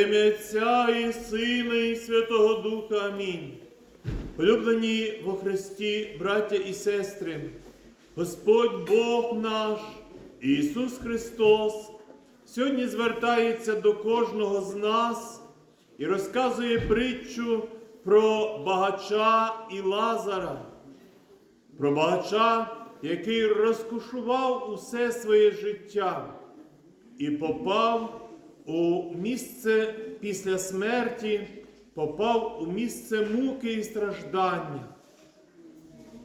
Отця і Сина, і Святого Духа. Амінь. Улюблені во Христі, браття і сестри, Господь Бог наш, Ісус Христос, сьогодні звертається до кожного з нас і розказує притчу про багача і Лазара, про багача, який розкушував усе своє життя і попав у місце після смерті, попав у місце муки і страждання.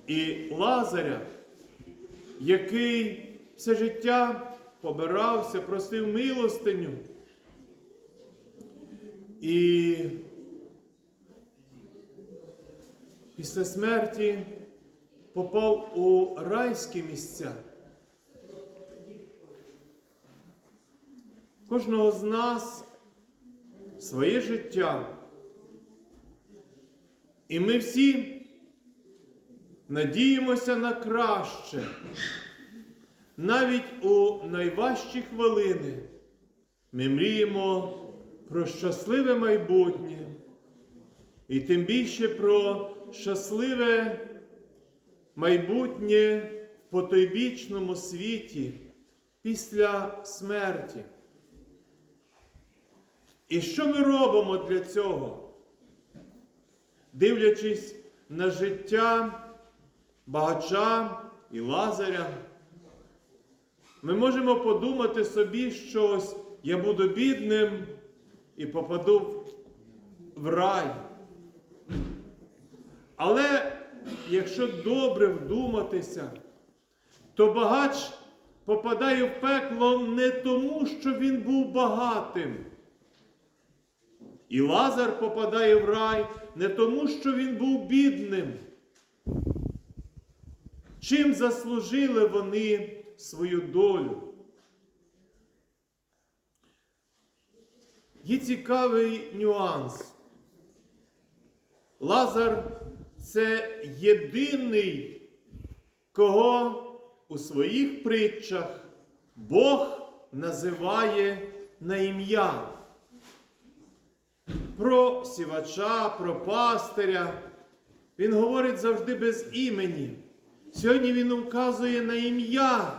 І Лазаря, який все життя побирався, просив милостиню. І після смерті попав у райські місця. Кожного з нас своє життя. І ми всі надіємося на краще. Навіть у найважчі хвилини ми мріємо про щасливе майбутнє і тим більше про щасливе майбутнє в потойбічному світі після смерті. І що ми робимо для цього? Дивлячись на життя багача і лазаря, ми можемо подумати собі, що ось я буду бідним і попаду в рай. Але якщо добре вдуматися, то багач попадає в пекло не тому, що він був багатим. І Лазар попадає в рай не тому, що він був бідним. Чим заслужили вони свою долю? Є цікавий нюанс. Лазар це єдиний, кого у своїх притчах Бог називає на ім'я про сівача, про пастиря. Він говорить завжди без імені. Сьогодні він вказує на ім'я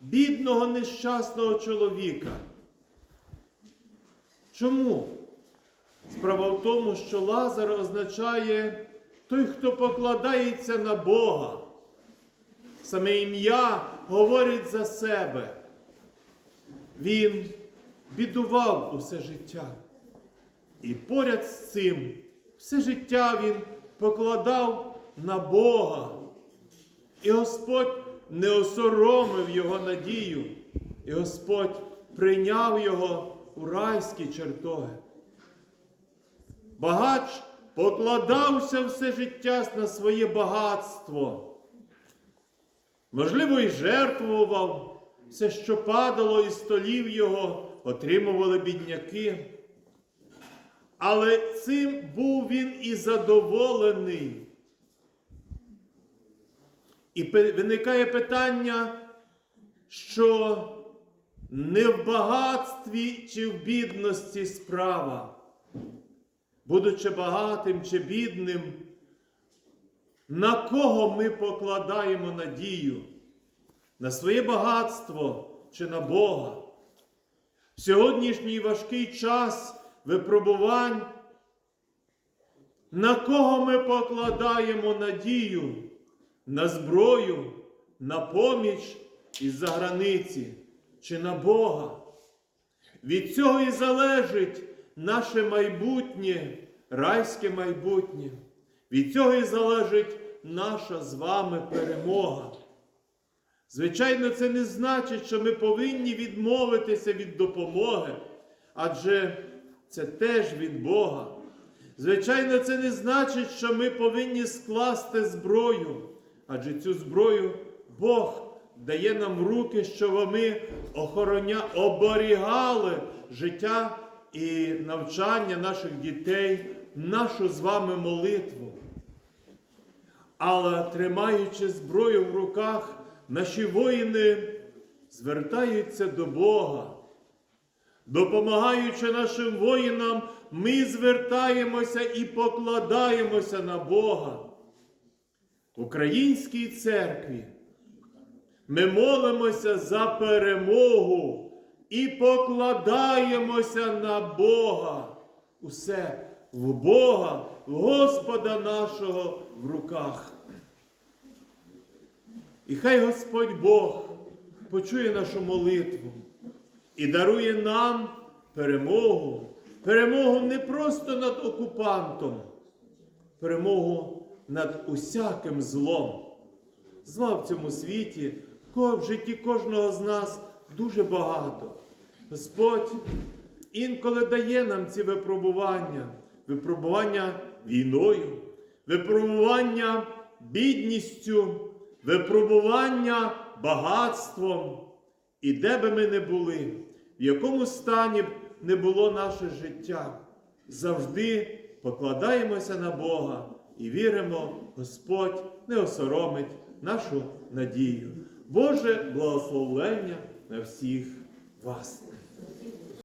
бідного нещасного чоловіка. Чому? Справа в тому, що Лазар означає той, хто покладається на Бога. Саме ім'я говорить за себе. Він бідував усе життя. І поряд з цим все життя він покладав на Бога. І Господь не осоромив його надію, і Господь прийняв його у райські чертоги. Багач покладався все життя на своє багатство. Можливо, і жертвував все, що падало із столів його, отримували бідняки. Але цим був він і задоволений. І виникає питання, що не в багатстві чи в бідності справа. Будучи багатим чи бідним, на кого ми покладаємо надію? На своє багатство чи на Бога? В сьогоднішній важкий час випробувань, на кого ми покладаємо надію? На зброю, на поміч із-за границі чи на Бога? Від цього і залежить наше майбутнє, райське майбутнє. Від цього і залежить наша з вами перемога. Звичайно, це не значить, що ми повинні відмовитися від допомоги, адже це теж від Бога. Звичайно, це не значить, що ми повинні скласти зброю, адже цю зброю Бог дає нам руки, щоб ми охороня... оберігали життя і навчання наших дітей, нашу з вами молитву. Але тримаючи зброю в руках, наші воїни звертаються до Бога Допомагаючи нашим воїнам, ми звертаємося і покладаємося на Бога. Українській церкві ми молимося за перемогу і покладаємося на Бога. Усе в Бога, в Господа нашого в руках. І хай Господь Бог почує нашу молитву і дарує нам перемогу. Перемогу не просто над окупантом, перемогу над усяким злом. Зла в цьому світі, в житті кожного з нас дуже багато. Господь інколи дає нам ці випробування, випробування війною, випробування бідністю, випробування багатством. І де би ми не були, в якому стані б не було наше життя, завжди покладаємося на Бога і віримо, Господь не осоромить нашу надію. Боже благословлення на всіх вас.